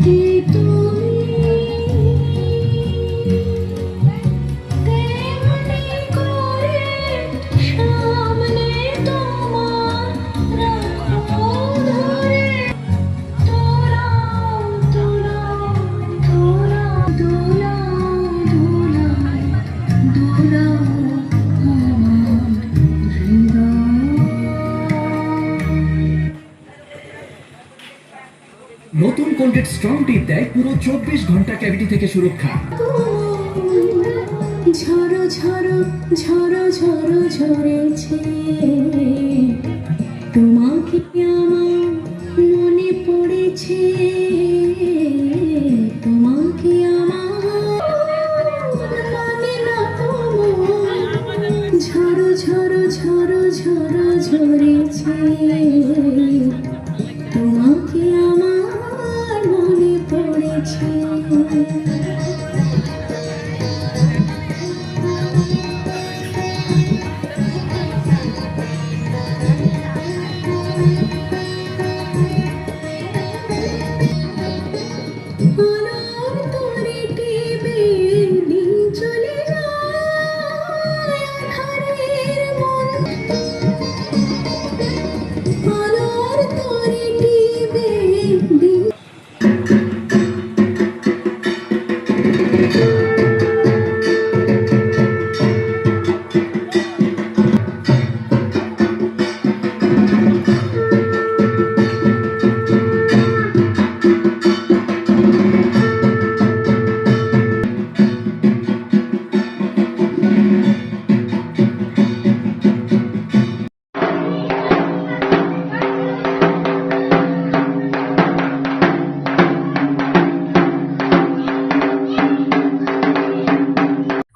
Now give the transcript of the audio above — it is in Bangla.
you. নতুন কোলগেট স্ট্রং টিথ দেয় পুরো চব্বিশ ঘণ্টা ক্যাভিটি থেকে সুরক্ষা। ঝড়ো ঝড়ো ঝড়ো ঝড়ো, ঝরেছে। তোমাকে আমার মনে পড়েছে। তোমাকে আমার মানে না। তোমার ঝড়ো ঝড়ো ঝড়ো ঝড়ো, ঝরেছে। পড়েছে আলোর